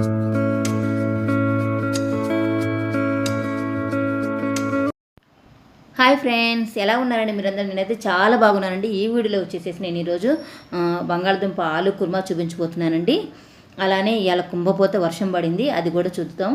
Hi friends ఎలా ఉన్నారండి మీరందరూ? నేనైతే చాలా బాగున్నానండి. ఈ వీడియోలో వచ్చేసేసి నేను ఈరోజు బంగాళదుంప ఆలు కుర్మా చూపించబోతున్నానండి. అలానే ఇవాళ కుంభపోత వర్షం పడింది. అది కూడా చూద్దాం.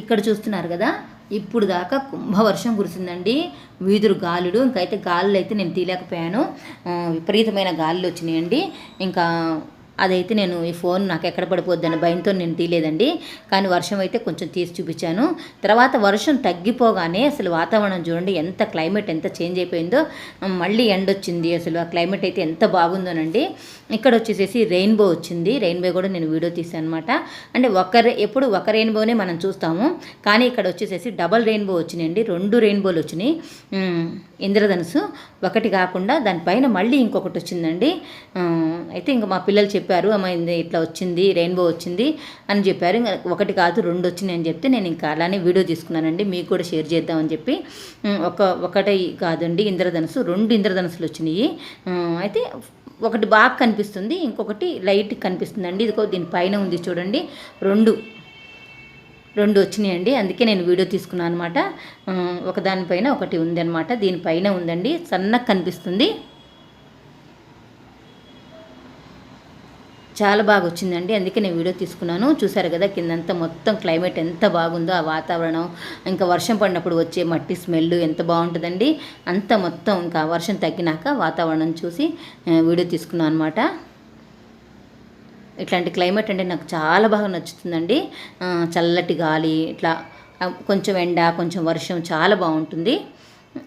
ఇక్కడ చూస్తున్నారు కదా ఇప్పుడు దాకా కుంభవర్షం కురిసిందండి. వీధురు గాలుడు ఇంకైతే గాలులు అయితే నేను తీయలేకపోయాను. విపరీతమైన గాలులు వచ్చినాయండి. ఇంకా అదైతే నేను ఈ ఫోన్ నాకు ఎక్కడ పడిపోద్దని భయంతో నేను తీయలేదండి. కానీ వర్షం అయితే కొంచెం తీసి చూపించాను. తర్వాత వర్షం తగ్గిపోగానే అసలు వాతావరణం చూడండి ఎంత క్లైమేట్ ఎంత చేంజ్ అయిపోయిందో మళ్ళీ ఎండ వచ్చింది. అసలు ఆ క్లైమేట్ అయితే ఎంత బాగుందోనండి. ఇక్కడ వచ్చేసేసి రెయిన్బో వచ్చింది. రెయిన్బో కూడా నేను వీడియో తీసాను అనమాట అంటే ఒక ఎప్పుడు ఒక రెయిన్బోనే మనం చూస్తాము. కానీ ఇక్కడ వచ్చేసేసి డబల్ రెయిన్బో వచ్చినాయండి. రెండు రెయిన్బోలు వచ్చినాయి. ఇంద్రధనుసు. ఒకటి కాకుండా దానిపైన మళ్ళీ ఇంకొకటి వచ్చిందండి. అయితే ఇంకా మా పిల్లలు చెప్పారు అమ్మ ఇట్లా వచ్చింది రెయిన్బో వచ్చింది అని చెప్పారు. ఒకటి కాదు రెండు వచ్చినాయి అని చెప్తే నేను ఇంకా అలానే వీడియో తీసుకున్నానండి. మీకు కూడా షేర్ చేద్దామని చెప్పి ఒక ఒకటి కాదండి ఇంద్రధనుసు రెండు ఇంద్రధనుసులు వచ్చినాయి. అయితే ఒకటి బాగా కనిపిస్తుంది ఇంకొకటి లైట్ కనిపిస్తుంది అండి ఇదిగో దీని పైన ఉంది చూడండి రెండు రెండు వచ్చినాయండి. అందుకే నేను వీడియో తీసుకున్నాను అనమాట ఒకదానిపైన ఒకటి ఉంది అనమాట దీనిపైన ఉందండి సన్నగా కనిపిస్తుంది. చాలా బాగా వచ్చిందండి అందుకే నేను వీడియో తీసుకున్నాను. చూసారు కదా కిందంతా మొత్తం క్లైమేట్ ఎంత బాగుందో ఆ వాతావరణం. ఇంకా వర్షం పడినప్పుడు వచ్చే మట్టి స్మెల్ ఎంత బాగుంటుందండి. అంత మొత్తం ఇంకా వర్షం తగ్గినాక వాతావరణం చూసి వీడియో తీసుకున్నాను అనమాట ఇట్లాంటి క్లైమేట్ అంటే నాకు చాలా బాగా నచ్చుతుందండి. చల్లటి గాలి ఇట్లా కొంచెం ఎండ కొంచెం వర్షం చాలా బాగుంటుంది.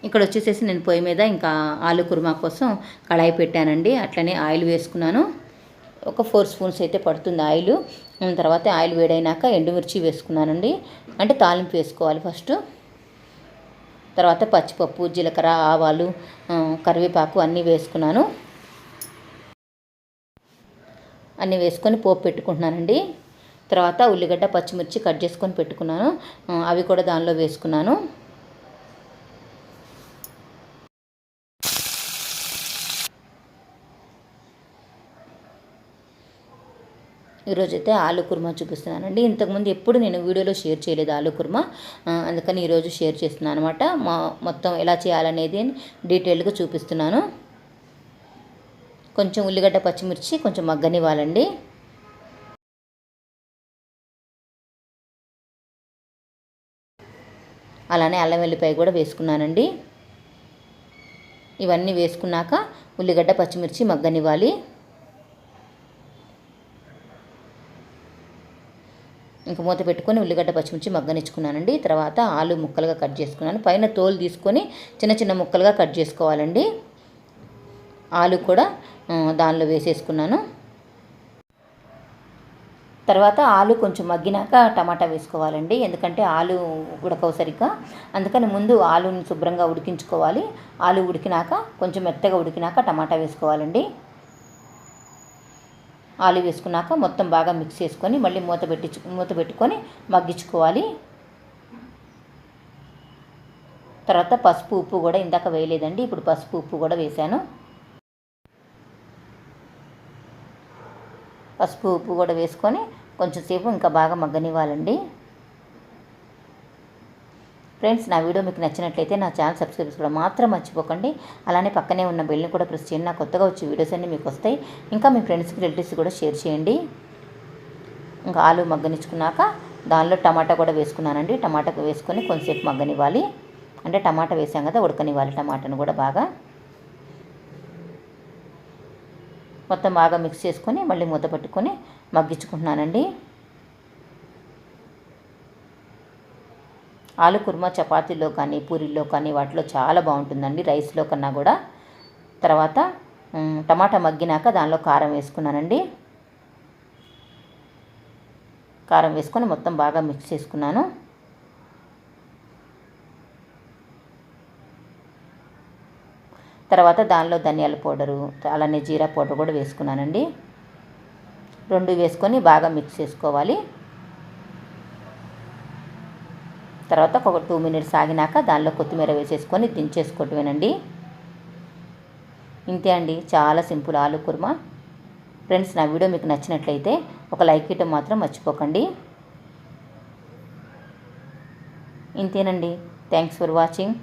ఇక్కడ వచ్చేసేసి నేను పొయ్యి మీద ఇంకా ఆలు కుర్మా కోసం కళాయి పెట్టానండి. అట్లనే ఆయిల్ వేసుకున్నాను. ఒక ఫోర్ స్పూన్స్ అయితే పడుతుంది ఆయిల్. తర్వాత ఆయిల్ వేడైనాక ఎండుమిర్చి వేసుకున్నానండి. అంటే తాలింపు వేసుకోవాలి ఫస్ట్. తర్వాత పచ్చిపప్పు జీలకర్ర ఆవాలు కరివేపాకు అన్నీ వేసుకున్నాను. అన్నీ వేసుకొని పోపు పెట్టుకుంటున్నానండి. తర్వాత ఉల్లిగడ్డ పచ్చిమిర్చి కట్ చేసుకొని పెట్టుకున్నాను. అవి కూడా దానిలో వేసుకున్నాను. ఈరోజైతే ఆలు కుర్మా చూపిస్తున్నానండి. ఇంతకుముందు ఎప్పుడు నేను వీడియోలో షేర్ చేయలేదు ఆలు కుర్మా. అందుకని ఈరోజు షేర్ చేస్తున్నాను అనమాట మా మొత్తం ఎలా చేయాలనేది డీటెయిల్గా చూపిస్తున్నాను. కొంచెం ఉల్లిగడ్డ పచ్చిమిర్చి కొంచెం మగ్గనివ్వాలండి. అలానే అల్లం వెల్లిపాయ కూడా వేసుకున్నానండి. ఇవన్నీ వేసుకున్నాక ఉల్లిగడ్డ పచ్చిమిర్చి మగ్గనివ్వాలి. ఇంకా మూత పెట్టుకొని ఉల్లిగడ్డ పచ్చిమిర్చి మగ్గనిచ్చుకున్నానండి. తర్వాత ఆలు ముక్కలుగా కట్ చేసుకున్నాను. పైన తోలు తీసుకొని చిన్న చిన్న ముక్కలుగా కట్ చేసుకోవాలండి. ఆలు కూడా దానిలో వేసేసుకున్నాను. తర్వాత ఆలు కొంచెం మగ్గినాక టమాటా వేసుకోవాలండి. ఎందుకంటే ఆలు ఉడకవు సరిగ్గా. అందుకని ముందు ఆలుని శుభ్రంగా ఉడికించుకోవాలి. ఆలు ఉడికినాక కొంచెం మెత్తగా ఉడికినాక టమాటా వేసుకోవాలండి. ఆలు వేసుకున్నాక మొత్తం బాగా మిక్స్ చేసుకొని మళ్ళీ మూత పెట్టి మూత పెట్టుకొని మగ్గించుకోవాలి. తర్వాత పసుపు ఉప్పు కూడా ఇందాక వేయలేదండి ఇప్పుడు పసుపు ఉప్పు కూడా వేశాను. పసుపు ఉప్పు కూడా వేసుకొని కొంచెం సేపు ఇంకా బాగా మగ్గనివ్వాలండి. ఫ్రెండ్స్ నా వీడియో మీకు నచ్చినట్లయితే నా ఛానల్ సబ్స్క్రైబ్ చేసుకోవడం మాత్రం మర్చిపోకండి. అలానే పక్కనే ఉన్న బెల్ని కూడా ప్రెస్ చేయండి. నా కొత్తగా వచ్చే వీడియోస్ అన్నీ మీకు వస్తాయి. ఇంకా మీ ఫ్రెండ్స్కి రిలేటివ్స్ కూడా షేర్ చేయండి. ఇంకా ఆలు మగ్గనిచ్చుకున్నాక దానిలో టమాటా కూడా వేసుకున్నానండి. టమాటా వేసుకొని కొంచెంసేపు మగ్గనివ్వాలి. అంటే టమాటా వేసాం కదా ఉడకనివ్వాలి టమాటాను కూడా బాగా. మొత్తం బాగా మిక్స్ చేసుకొని మళ్ళీ మూత పట్టుకొని మగ్గించుకుంటున్నానండి. ఆలు కుర్మా చపాతీలో కానీ పూరీల్లో కానీ వాటిలో చాలా బాగుంటుందండి. రైస్లో కన్నా కూడా. తర్వాత టమాటా మగ్గినాక దానిలో కారం వేసుకున్నానండి. కారం వేసుకొని మొత్తం బాగా మిక్స్ చేసుకున్నాను. తర్వాత దానిలో ధనియాల పౌడరు అలానే జీరా పౌడర్ కూడా వేసుకున్నానండి. రెండు వేసుకొని బాగా మిక్స్ చేసుకోవాలి. తర్వాత ఒక టూ మినిట్స్ ఆగినాక దానిలో కొత్తిమీర వేసేసుకొని దించేసుకోవటమేనండి. ఇంతే అండి చాలా సింపుల్ ఆలు కుర్మా. ఫ్రెండ్స్ నా వీడియో మీకు నచ్చినట్లయితే ఒక లైక్ ఇవ్వటం మాత్రం మర్చిపోకండి. ఇంతేనండి. Thanks for watching.